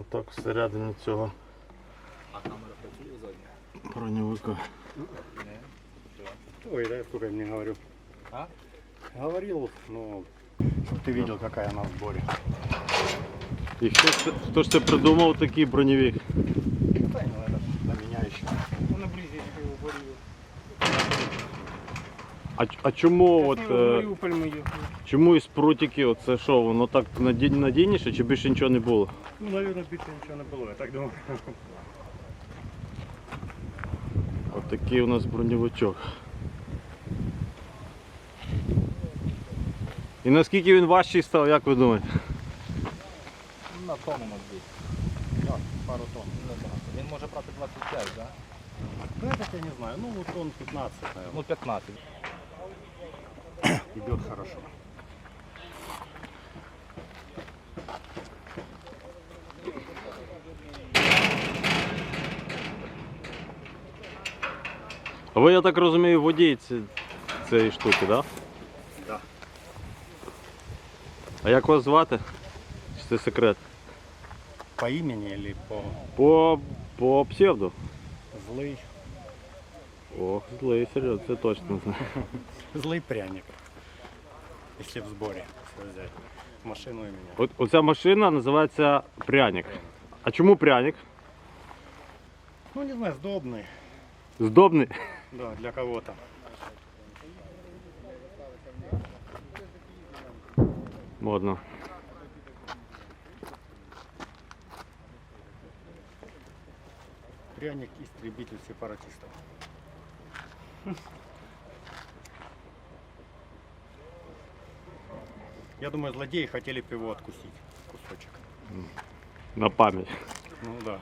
Отак всередині цього броньовика. Ой, да я сколько не говорю. А? Говорил, но чтоб ты видел, какая она в сборе. І хто, ж це- хто ж це придумав такий броньовик? Да, ну это на меня еще. Ну, на бризі його борів. А, а чому от, Ну, е, Маріуполь ми їхали. чому із прутики оце що, воно так наді- надійніше чи більше нічого не було? Ну, наверное, більше нічого не було, я так думаю. От у нас броньовичок. І наскільки він важчий став, як ви думаєте? На тонну, мабуть. Так, пару тонн. Він може брати 25, так? Ну, это я не знаю, ну, тонн 15, наверное. Ну 15. Идет хорошо. А ви, я так розумію, водій ці- цієї штуки, так? Да? Да. А як вас звати? Чи це секрет? По имени или по По, по псевду. злый? Ох, злий, серйозно, це точно знаю. Злый пряник. Если в сборе взять. Машину и меня. От, оця машина називається пряник. А чому пряник? Ну, не знаю, сдобный. Здобний. Да, для кого-то. Модно. Пряник истребитель сепаратистов. Я думаю, злодеи хотели бы его откусить. Кусочек. На пам'ять. Ну да.